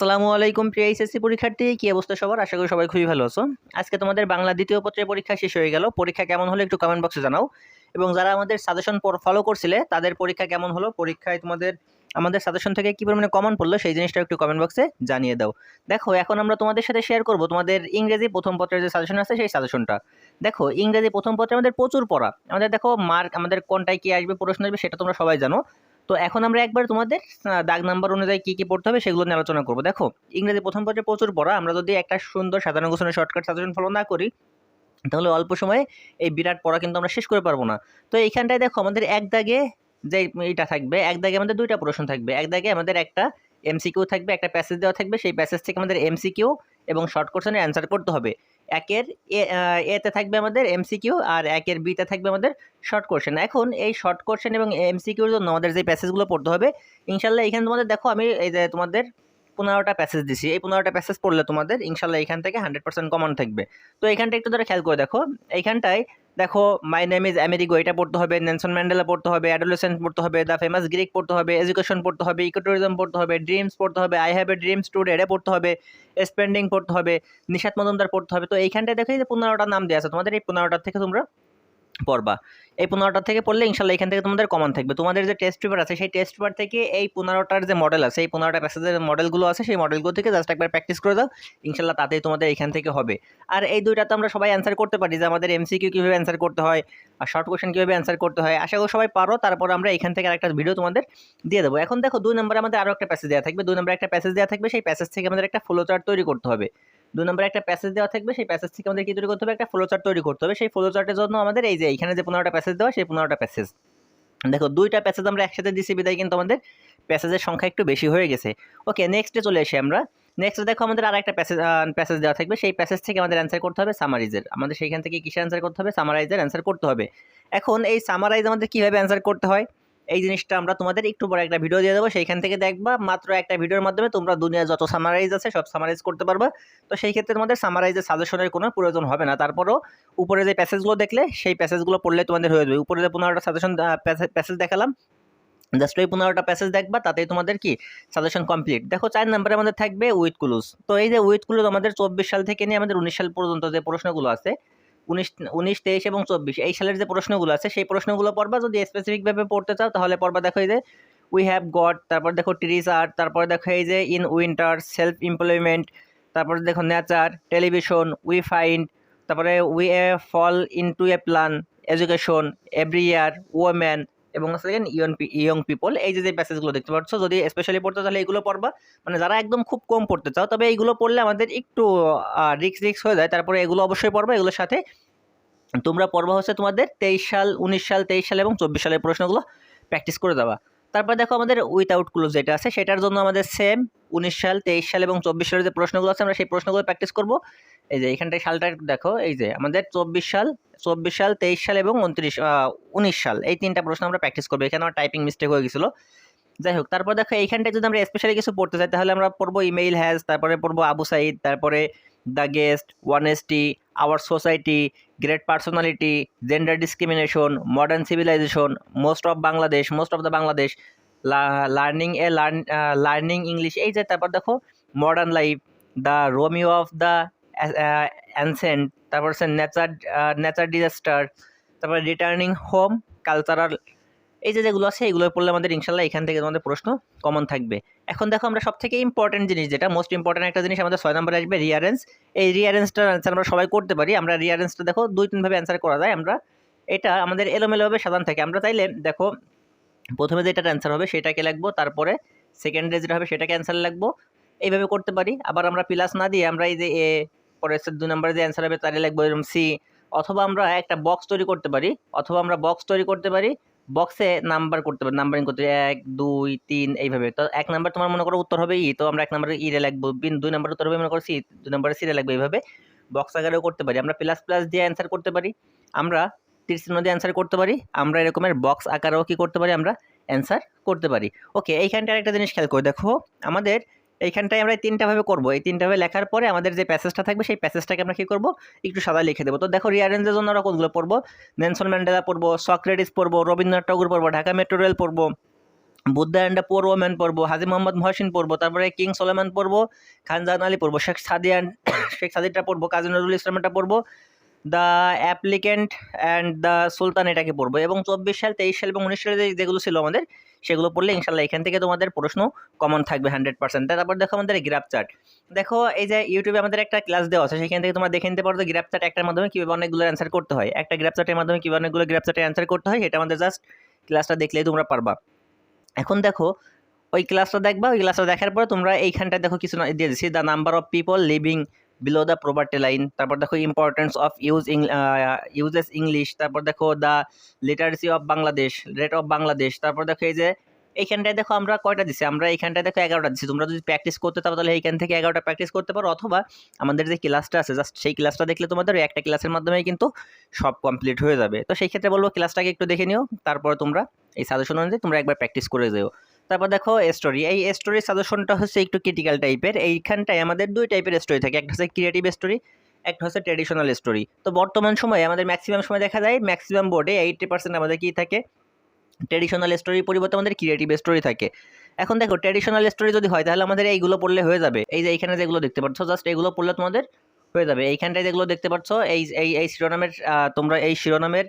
আসসালামু আলাইকুম প্রিয় পরীক্ষার্থী, কি অবস্থা সবার? আশা করি সবাই খুবই ভালো আছো। আজকে তোমাদের বাংলা দ্বিতীয় পত্রের পরীক্ষা শেষ হয়ে গেল। পরীক্ষা কেমন হলো একটু কমেন্ট বক্সে জানাও। এবং যারা আমাদের সাজেশন ফলো করছিলে, তাদের পরীক্ষা কেমন হলো? পরীক্ষায় তোমাদের, আমাদের সাজেশন থেকে কী পরিমাণে কমন পড়ল, সেই জিনিসটা একটু কমেন্ট বক্সে জানিয়ে দাও। দেখো, এখন আমরা তোমাদের সাথে শেয়ার করব তোমাদের ইংরেজি প্রথম পত্রের যে সাজেশন আছে, সেই সাজেশনটা দেখো, ইংরেজি প্রথম পত্রে আমাদের প্রচুর পড়া। আমাদের দেখো মার্ক আমাদের কোনটায় কী আসবে, প্রশ্ন আসবে, সেটা তোমরা সবাই জানো। তো এখন আমরা একবার তোমাদের দাগ নাম্বার অনুযায়ী কী কী পড়তে হবে সেগুলো নিয়ে আলোচনা করব। দেখো, ইংরেজি প্রথম পত্রে প্রচুর পড়া আমরা যদি একটা সুন্দর সাধারণ গোছনের শর্টকাট সাজেশন ফলো না করি, তাহলে অল্প সময়ে এই বিরাট পড়া কিন্তু আমরা শেষ করে পারব না। তো এইখানটায় দেখো, আমাদের এক দাগে যে এটা থাকবে, এক দাগে আমাদের দুইটা প্রশ্ন থাকবে। এক দাগে আমাদের একটা এমসিকিউ থাকবে, একটা প্যাসেজ দেওয়া থাকবে। সেই প্যাসেজ থেকে আমাদের এমসিকিউ এবং শর্ট কোশ্চেনের অ্যান্সার করতে হবে। একের এতে থাকবে আমাদের এমসিকিউ আর একের বিতে থাকবে আমাদের শর্ট কোশ্চেন এখন এই শর্ট কোশ্চেন এবং এমসিকিউর জন্য আমাদের যে প্যাসেজগুলো পড়তে হবে, ইনশাল্লাহ এখানে তোমাদের দেখো আমি এই যে তোমাদের পনেরোটা প্যাসেজ দিছি। এই পনেরোটা প্যাসেজ পড়লে তোমাদের ইনশাল্লাহ এখান থেকে হান্ড্রেড পার্সেন্ট কমন থাকবে। তো এখানটা একটু ধরে খেয়াল করে দেখো, এইখানটায় দেখো মাই নেম ইজ আমেরিগো এটা পড়তে হবে নেনসন ম্যান্ডেলা পড়তে হবে অ্যাডোলেসেন্ট পড়তে হবে দ্য ফেমাস গ্রিক পড়তে হবে এডুকেশন পড়তে হবে ইকোটুরিজম পড়তে হবে ড্রিমস পড়তে হবে I have a dreams today এটা পড়তে হবে স্পেন্ডিং পড়তে হবে, নিশাত মজুমদার পড়তে হবে। তো এইখানটায় দেখো যে পনেরোটা নাম দেওয়া আছে, তোমাদের এই পনেরোটার থেকে তোমরা পড়বা। এই পনেরোটা থেকে পড়লে ইনশাল্লাহ এখান থেকে তোমাদের কমন থাকবে। তোমাদের যে টেস্ট পেপার আছে, সেই টেস্ট পেপার থেকে এই পনেরোটার যে মডেল আছে, এই পনেরোটা প্যাসেজের মডেলগুলো আছে, সেই মডেলগুলো থেকে জাস্ট একবার প্র্যাকটিস করে দাও ইনশাল্লাহ তাতেই তোমাদের এখান থেকে হবে। আর এই দুইটা তো আমরা সবাই অ্যান্সার করতে পারি, যে আমাদের এমসিকিউ কীভাবে অ্যান্সার করতে হয়, আর শর্ট কোয়েশন কীভাবে অ্যান্সার করতে হয়। আশা করি সবাই পারো, তারপর আমরা এখান থেকে আরেকটা ভিডিও তোমাদের দিয়ে দেবো। এখন দেখো, দুই নম্বরে আমাদের আরও একটা প্যাসেজ দেওয়া থাকবে। দুই নম্বরে একটা প্যাসেজ দেওয়া থাকবে। সেই প্যাসেজ থেকে আমাদের একটা ফ্লো চার্ট তৈরি করতে হবে। দুই নম্বরে একটা প্যাসেজ দেওয়া থাকবে, সেই প্যাসেজ থেকে আমাদের কি তৈরি করতে হবে? একটা ফ্লো চার্ট তৈরি করতে হবে। সেই ফ্লো চার্টের জন্য আমাদের এই যে এখানে যে পনেরোটা প্যাসেজ দেওয়া, সেই পনেরোটা প্যাসেজ দেখো, দুইটা প্যাসেজ আমরা একসাথে দিছি, বিদায় কিন্তু আমাদের প্যাসেজের সংখ্যা একটু বেশি হয়ে গেছে। ওকে নেক্সটে চলে এসে আমরা। নেক্সট দেখো আমাদের আর একটা প্যাসেজ প্যাসেজ দেওয়া থাকবে। সেই প্যাসেজ থেকে আমাদের অ্যান্সার করতে হবে সামারাইজের আমাদের সেইখান থেকে কিসের অ্যান্সার করতে হবে? সামারাইজের অ্যান্সার করতে হবে। এখন এই সামারাইজ আমাদের কীভাবে অ্যান্সার করতে হয়? এই জিনিসটা আমরা তোমাদের একটু পরে একটা ভিডিও দিয়ে দেবো। সেইখান থেকে দেখবা মাত্র একটা ভিডিওর মাধ্যমে তোমরা দুনিয়ার যত সামারাইজ আছে সব সামারাইজ করতে পারবা। তো সেই ক্ষেত্রে তোমাদের সামারাইজের সাজেশনের কোনো প্রয়োজন হবে না। তারপরও উপরে যে প্যাসেজগুলো দেখলে, সেই প্যাসেজগুলো পড়লে তোমাদের হয়ে যাবে। উপরে যে পনেরোটা সাজেশন প্যাসেজ দেখালাম জাস্ট ওই পনেরোটা প্যাসেজ দেখবা, তাতেই তোমাদের কি সাজেশন কমপ্লিট দেখো, চার নাম্বারে আমাদের থাকবে উইথ ক্লুজ তো এই যে উইথ ক্লুজ আমাদের চব্বিশ সাল থেকে নিয়ে আমাদের উনিশ সাল পর্যন্ত যে প্রশ্নগুলো আছে উনিশ উনিশ, তেইশ এবং চব্বিশ। এই সালের যে প্রশ্নগুলো আছে, সেই প্রশ্নগুলো পড়বা। যদি স্পেসিফিকভাবে পড়তে চাও, তাহলে পড়বা। দেখো এই যে উই হ্যাভ গড তারপর দেখো ট্রিজ আর্ট তারপর দেখো এই যে ইন উইন্টার সেলফ এমপ্লয়মেন্ট তারপর দেখো নেচার টেলিভিশন উই ফাইন্ড তারপরে we a fall in to a plan education every year women এবং সেকেন্ড ইয়ং ইয়ং পিপল এই যে যে প্যাসেজগুলো দেখতে পাচ্ছ, যদি স্পেশালি পড়তে তাহলে এগুলো পড়বা। মানে যারা একদম খুব কম পড়তে চাও, তবে এইগুলো পড়লে আমাদের একটু রিক্স রিক্স হয়ে যায়। তারপরে এগুলো অবশ্যই পড়বা, এগুলোর সাথে তোমরা পড়বা হচ্ছে তোমাদের তেইশ সাল, উনিশ সাল, তেইশ সাল এবং চব্বিশ সালের প্রশ্নগুলো প্র্যাকটিস করে দেওয়া তারপর দেখো আমাদের উইথআউট ক্লোজ যেটা আছে, সেটার জন্য আমাদের সেম উনিশ সাল, তেইশ সাল এবং চব্বিশ সালের যে প্রশ্নগুলো আছে, আমরা সেই প্রশ্নগুলো প্র্যাকটিস করব। এই যে এখানটায় সালটা দেখো, এই যে আমাদের চব্বিশ সাল চব্বিশ সাল, তেইশ সাল এবং উনত্রিশ উনিশ সাল, এই তিনটা প্রশ্ন আমরা প্র্যাকটিস করব। এখানে আমার টাইপিং মিস্টেক হয়ে গেছিল। যাই হোক, তারপর দেখো এইখানটায় যদি আমরা স্পেশালি কিছু পড়তে চাই, তাহলে আমরা পড়ব ইমেইল হ্যাজ তারপরে পড়ব আবু সাইদ, তারপরে the guest honesty our society great personality gender discrimination modern civilization most of Bangladesh most of the Bangladesh learning a learn English এই যে তারপর দেখো modern life the Romeo of the ancient তারপর হচ্ছে nature nature disaster তারপরে returning home cultural এই যে যেগুলো আছে এগুলো পড়লে আমাদের ইনশাল্লাহ এখান থেকে তোমাদের প্রশ্ন কমন থাকবে। এখন দেখো আমরা সব থেকে ইম্পর্টেন্ট জিনিস যেটা মোস্ট ইম্পর্টেন্ট একটা জিনিস আমাদের ছয় নম্বরে আসবে রিয়ারেন্স এই রিয়ারেন্সটার অ্যান্সার আমরা সবাই করতে পারি। আমরা রিয়ারেন্সটা দেখো দুই, তিনভাবে অ্যান্সার করা যায় আমরা। এটা আমাদের এলোমেলোভাবে সাজান থাকে। আমরা চাইলে দেখো প্রথমে যেটা অ্যান্সার হবে সেটাকে লাগবো তারপরে সেকেন্ডে যেটা হবে সেটাকে অ্যান্সার লিখব। এইভাবে করতে পারি। আবার আমরা প্লাস না দিয়ে আমরা এই যে এ পরে দু নম্বরে যে অ্যান্সার হবে তাহলে লিখব এরকম সি অথবা আমরা একটা বক্স তৈরি করতে পারি। অথবা আমরা বক্স তৈরি করতে পারি। বক্সে নাম্বার করতে পারি নাম্বারিং করতে পারি এক, দুই, তিন, এইভাবে। তো এক নাম্বার তোমার মনে করো উত্তর হবে ই তো আমরা এক নম্বরে ইরে লাগবো বিন, দুই নাম্বার উত্তর হবে মনে করো সি দুই নম্বরে সিরে লাগবে এইভাবে বক্স আকারেও করতে পারি। আমরা প্লাস প্লাস দিয়ে অ্যান্সার করতে পারি। আমরা তীর চিহ্ন দিয়ে অ্যান্সার করতে পারি। আমরা এরকমের বক্স আকারেও কি করতে পারি? আমরা অ্যান্সার করতে পারি। ওকে এইখানটায় একটা জিনিস খেয়াল করে দেখো। আমাদের এইখানটায় আমরা এই তিনটা ভাবে করব। এই তিনটা ভাবে লেখার পরে আমাদের যে প্যাসেজটা থাকবে, সেই প্যাসেজটাকে আমরা কী করব? একটু সাদা লিখে দেবো। তো দেখো রিয়ারেঞ্জের জন্য আমরা কোনগুলো পড়ব? নেনসন ম্যান্ডেলা পড়ব সক্রেটিস পড়ব রবীন্দ্রনাথ ঠাকুর পড়ব, ঢাকা মেট্রো রেল পড়ব বুদ্ধা অ্যান্ড পোর ওম্যান পড়ব হাজি মোহাম্মদ মহসিন পড়ব, তারপরে কিং সোলেমান পড়ব খানজাহান আলী পড়ব শেখ সাদি অ্যান্ড শেখ সাদিটা পড়ব কাজী নজরুল ইসলামটা পড়ব the applicant and the sultan এটাকে পড়ব এবং চব্বিশ সাল, তেইশ সাল এবং উনিশ সালে যেগুলো ছিল আমাদের সেগুলো পড়লে ইনশাল্লাহ এখান থেকে তোমাদের প্রশ্ন কমন থাকবে হান্ড্রেড পার্সেন্ট তারপর দেখো আমাদের গ্রাফ চার্ট দেখো এই যে ইউটিউবে আমাদের একটা ক্লাস দেওয়া আছে, সেখান থেকে তোমরা দেখে নিতে পারো গ্রাফ চার্ট একটার মাধ্যমে কীভাবে অনেকগুলো অ্যান্সার করতে হয়। একটা গ্রাফ চার্টের মাধ্যমে কীভাবে অনেকগুলো গ্রাফ চার্টের অ্যান্সার করতে হয় এটা আমাদের জাস্ট ক্লাসটা দেখলেই তোমরা পারবা। এখন দেখো, ওই ক্লাসটা দেখবা, ওই ক্লাসটা দেখার পরে তোমরা এইখানটা দেখো কিছু দিয়ে দিচ্ছি the number of people living below the property line তারপর দেখো importance of use uses English তারপর দেখো the literacy of Bangladesh rate of Bangladesh তারপর দেখো এই যে এইখানটায় দেখো আমরা কয়টা দিচ্ছি আমরা এইখানটায় দেখো এগারোটা দিচ্ছি তোমরা যদি প্র্যাকটিস করতে চাও তাহলে এইখান থেকে এগারোটা প্র্যাকটিস করতে পারো। অথবা আমাদের যে ক্লাসটা আছে জাস্ট সেই ক্লাসটা দেখলে তোমাদের একটা ক্লাসের মাধ্যমেই কিন্তু সব কমপ্লিট হয়ে যাবে। তো সেই ক্ষেত্রে বলব ক্লাসটাকে একটু দেখে নিও। তারপর তোমরা এই সাজেশন অনুযায়ী তোমরা একবার প্র্যাকটিস করে যেও। তারপর দেখো স্টোরি এই স্টোরির সাজেশনটা হচ্ছে একটু ক্রিটিক্যাল টাইপের এইখানটায় আমাদের দুই টাইপের স্টোরি থাকে। একটা হচ্ছে ক্রিয়েটিভ স্টোরি একটা হচ্ছে ট্রেডিশনাল স্টোরি তো বর্তমান সময়ে আমাদের ম্যাক্সিমাম সময় দেখা যায় ম্যাক্সিমাম বোর্ডে এইটটি পার্সেন্ট আমাদের কী থাকে? ট্রেডিশনাল স্টোরির পরিবর্তে আমাদের ক্রিয়েটিভ স্টোরি থাকে। এখন দেখো ট্রেডিশনাল স্টোরি যদি হয়, তাহলে আমাদের এইগুলো পড়লে হয়ে যাবে। এই যে এইখানে যেগুলো দেখতে পাচ্ছ জাস্ট এগুলো পড়লে তোমাদের হয়ে যাবে। এইখানটায় যেগুলো দেখতে পাচ্ছ, এই এই শিরোনামের তোমরা এই শিরোনামের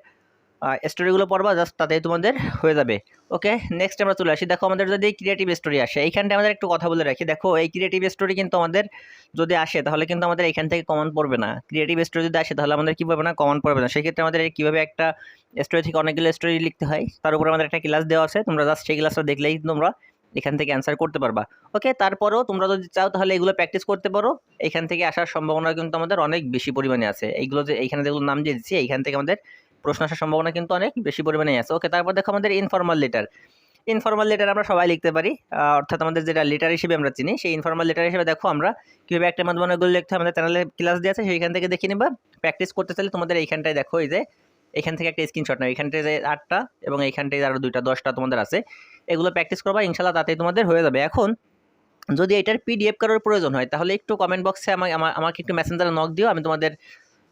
স্টোরিগুলো পড়বা জাস্ট তাতেই তোমাদের হয়ে যাবে। ওকে নেক্সট আমরা চলে আসি। দেখো, আমাদের যদি ক্রিয়েটিভ স্টোরি আসে এইখানটা আমাদের একটু কথা বলে রাখি। দেখো, এই ক্রিয়েটিভ স্টোরি কিন্তু আমাদের যদি আসে, তাহলে কিন্তু আমাদের এখান থেকে কমন পড়বে না। ক্রিয়েটিভ স্টোরি যদি আসে, তাহলে আমাদের কী পাবে না? কমন পড়বে না। সেক্ষেত্রে আমাদের কীভাবে একটা স্টোরি থেকে অনেকগুলো স্টোরি লিখতে হয়, তার উপরে আমাদের একটা ক্লাস দেওয়া আছে। তোমরা জাস্ট সেই ক্লাসটা দেখলেই তোমরা এখান থেকে অ্যান্সার করতে পারবা। ওকে তারপরেও তোমরা যদি চাও, তাহলে এগুলো প্র্যাকটিস করতে পারো। এখান থেকে আসার সম্ভাবনা কিন্তু আমাদের অনেক বেশি পরিমাণে আছে। এইগুলো যে, এইখানে যেগুলো নাম দিয়ে দিচ্ছি, এইখান থেকে আমাদের প্রশ্ন আসার সম্ভাবনা কিন্তু অনেক, বেশি পরিমাণে আছে। ওকে তারপর দেখো আমাদের ইনফর্মাল লেটার ইনফর্মাল লেটার আমরা সবাই লিখতে পারি। অর্থাৎ আমাদের যেটা লেটার হিসেবে আমরা চিনি, সেই ইনফর্মাল লেটার হিসেবে দেখো আমরা কীভাবে একটা মাধ্যমে অনেকগুলো লিখতে আমাদের চ্যানেলে ক্লাস দিয়ে আছে, সেইখান থেকে দেখে নিবা। প্র্যাকটিস করতে চাইলে তোমাদের এইখানটায় দেখো এই যে, এখান থেকে একটা স্ক্রিনশট নাও। এখানটায় যে আটটা এবং এইখানটায় আরও দুইটা, দশটা তোমাদের আছে। এগুলো প্র্যাকটিস করবা ইনশাল্লাহ তাতেই তোমাদের হয়ে যাবে। এখন যদি এটার পিডিএফ করার প্রয়োজন হয়, তাহলে একটু কমেন্ট বক্সে আমাকে আমাকে একটু মেসেঞ্জারে নক দিও, আমি তোমাদের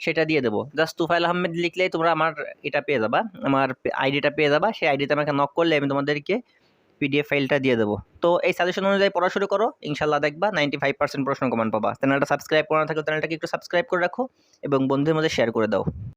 সেটা দিয়ে দেবো। জাস্ট তুফাইল আহমেদ লিখলেই তোমরা আমার এটা পেয়ে যাবা। আমার আইডিটা পেয়ে যাবা। সেই আইডিতে আমাকে নক করলে আমি তোমাদেরকে পিডিএফ ফাইলটা দিয়ে দেবো। তো এই সাজেশন অনুযায়ী পড়া শুরু করো। ইনশাল্লাহ দেখবা নাইনটি ফাইভ পার্সেন্ট প্রশ্ন কমান পাবা। চ্যানেলটা সাবস্ক্রাইব করা থাকলে চ্যানেলটাকে একটু সাবস্ক্রাইব করে রাখো এবং বন্ধুদের মধ্যে শেয়ার করে দাও।